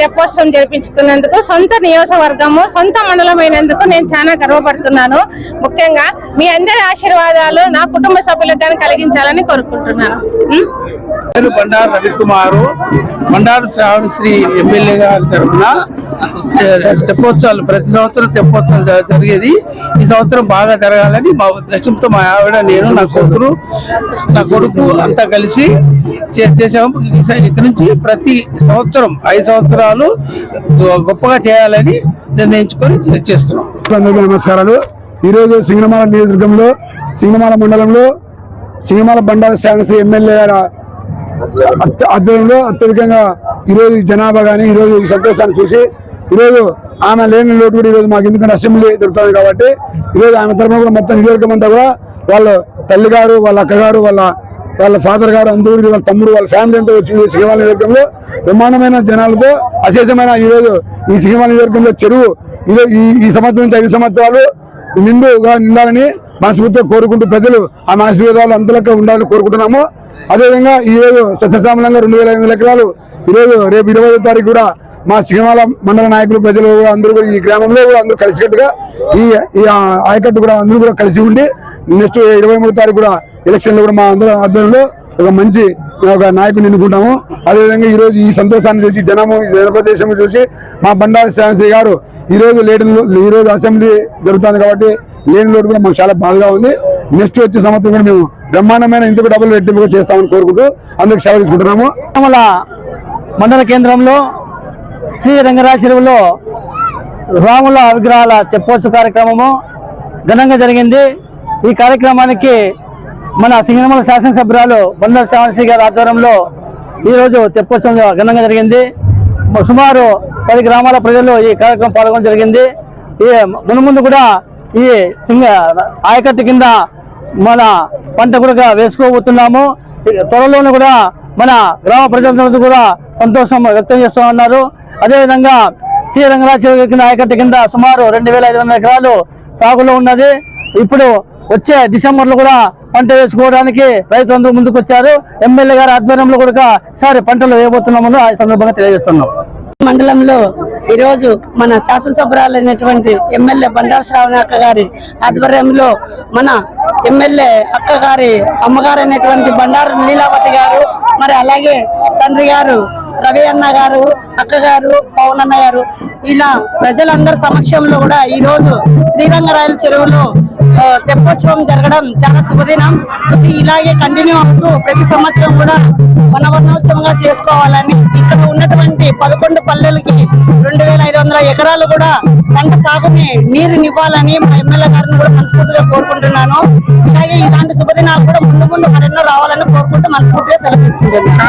తెప్పోత్సవం జరిపించుకున్నందుకు సొంత నియోజకవర్గము సొంత మండలమైనందుకు నేను చాలా గర్వపడుతున్నాను. ముఖ్యంగా మీ అందరి ఆశీర్వాదాలు నా కుటుంబ సభ్యులకు కానీ కలిగించాలని కోరుకుంటున్నాను. ఉం? బండారు రవికుమారు. బండారు శ్రావణశ్రీ ఎమ్మెల్యే గారి తరఫున తెప్పోత్సవాలు ప్రతి సంవత్సరం తెప్పోత్సవాలు జరిగేది. ఈ సంవత్సరం బాగా జరగాలని మా ఉద్దేశంతో మా ఆవిడ నేను నా కొడుకు నా కొడుకు అంతా కలిసి చేసాము ఈ ఇక్కడి నుంచి ప్రతి సంవత్సరం ఐదు సంవత్సరాలు గొప్పగా చేయాలని నిర్ణయించుకొని చేస్తున్నాం. అందరికీ నమస్కారాలు. ఈరోజు సింగమాల నియోజకవర్గంలో సింగమాల మండలంలో సింగమాల బండారు శ్రావణశ్రీ ఎమ్మెల్యే గారు అత్య- ఆధ్వర్యంలో అత్యధికంగా ఈరోజు జనాభా కానీ ఈరోజు ఈ సంతోషాన్ని చూసి ఈరోజు ఆమె లేని లోటు కూడా ఈరోజు మాకు ఎందుకంటే అసెంబ్లీ దొరుకుతుంది కాబట్టి ఈరోజు ఆమె తరఫున కూడా మొత్తం నియోజకవర్గం అంతా కూడా వాళ్ళ తల్లి గారు వాళ్ళ అక్కగారు వాళ్ళ వాళ్ళ ఫాదర్ గారు అందరూ వాళ్ళ తమ్ముడు వాళ్ళ ఫ్యామిలీ అంతా వచ్చి సింగమాల నియోజకంలో బ్రహ్మాండమైన జనాలతో అశేషమైన ఈరోజు ఈ సింగమాల నియోజకవర్గంలో చెరువు ఈరోజు ఈ ఈ సంవత్సరం నుంచి ఐదు సంవత్సరాలు నిండుగా నిండాలని మనస్ఫూర్తిగా కోరుకుంటూ ప్రజలు ఆ ఆశీర్వాదాలు అంతలక్క ఉండాలని కోరుకుంటున్నాము. అదేవిధంగా ఈ సత్యసామలంగా రెండు వేల ఐదు వందల ఎకరాలు ఈ రోజు రేపు ఇరవై తారీఖు కూడా మా సింగమాల మండల నాయకులు ప్రజలు కూడా అందరూ కూడా ఈ గ్రామంలో కూడా అందరూ కలిసికట్టుగా ఈ ఈ ఆయకట్టు కూడా అందరూ కూడా కలిసి ఉండి నెక్స్ట్ ఇరవై మూడు తారీఖు కూడా ఎలక్షన్లో కూడా మా అందరూ ఆధ్వర్యంలో ఒక మంచి ఒక నాయకుని ఎన్నుకుంటాము. అదేవిధంగా ఈరోజు ఈ సంతోషాన్ని చూసి జనము జనప్రదేశం చూసి మా బండారు శ్రావణశ్రీ గారు ఈరోజు లేటు ఈరోజు అసెంబ్లీ జరుగుతుంది కాబట్టి లేని లోటు కూడా మాకు చాలా బాధగా ఉంది. నెక్స్ట్ వచ్చే సంవత్సరం కూడా మేము బ్రహ్మాండమైన ఇంటికి డబ్బులు రెట్టింపు చేస్తామని కోరుకుంటూ అందుకు సెలవు తీసుకుంటున్నాము. మండల కేంద్రంలో శ్రీ రంగరాజ చెరువులో రాముల విగ్రహాల తెప్పోత్సవ కార్యక్రమము ఘనంగా జరిగింది. ఈ కార్యక్రమానికి మన సింగనమల శాసనసభ్యురాలు బందర్ శ్రావణశ్రీ గారి ఆధ్వర్యంలో ఈరోజు తెప్పోత్సవం ఘనంగా జరిగింది. సుమారు పది గ్రామాల ప్రజలు ఈ కార్యక్రమం పాల్గొనడం జరిగింది. ఈ మునుముందు కూడా ఈ సింగ ఆయకట్టు కింద మన పంట కూడా వేసుకోబోతున్నాము. త్వరలోనూ కూడా మన గ్రామ ప్రజలందరూ కూడా సంతోషం వ్యక్తం చేస్తూ ఉన్నారు. అదేవిధంగా సి రంగరాజ నాయకత్వ కింద సుమారు రెండు వేల ఐదు ఎకరాలు సాగులో ఉన్నది. ఇప్పుడు వచ్చే డిసెంబర్లో కూడా పంట వేసుకోవడానికి రైతులందరూ ముందుకు వచ్చారు ఎమ్మెల్యే గారి ఆధ్వర్యంలో కూడా సారి పంటలు వేయబోతున్నామని ఆ సందర్భంగా తెలియజేస్తున్నాం. మండలంలో ఈరోజు మన శాసనసభ్యురాలైనటువంటి ఎమ్మెల్యే బండారు శ్రావణ అక్క గారి ఆధ్వర్యంలో మన ఎమ్మెల్యే అక్క గారి అమ్మగారు అయినటువంటి బండారు లీలావతి గారు మరి అలాగే తండ్రి గారు రవి అన్న గారు అక్క గారు పవన్ అన్న గారు ఇలా ప్రజలందరి సమక్షంలో కూడా ఈ రోజు శ్రీరంగరాయల చెరువులో తెప్పోత్సవం జరగడం చాలా శుభదినం. ఇది ఇలాగే కంటిన్యూ అవుతూ ప్రతి సంవత్సరం కూడా వనవర్ణోత్సవంగా చేసుకోవాలని ఇక్కడ ఉన్నటువంటి పదకొండు పల్లెలకి రెండు వేల ఐదు వందల ఎకరాలు కూడా పంట సాగుని నీరునివ్వాలని మా ఎమ్మెల్యే గారిని కూడా మనస్ఫూర్తిగా కోరుకుంటున్నాను. ఇలాగే ఇలాంటి శుభదినాలు కూడా ముందు ముందు మరెన్నో రావాలని కోరుకుంటూ మనస్ఫూర్తిగా సెలవు తీసుకుంటున్నాను.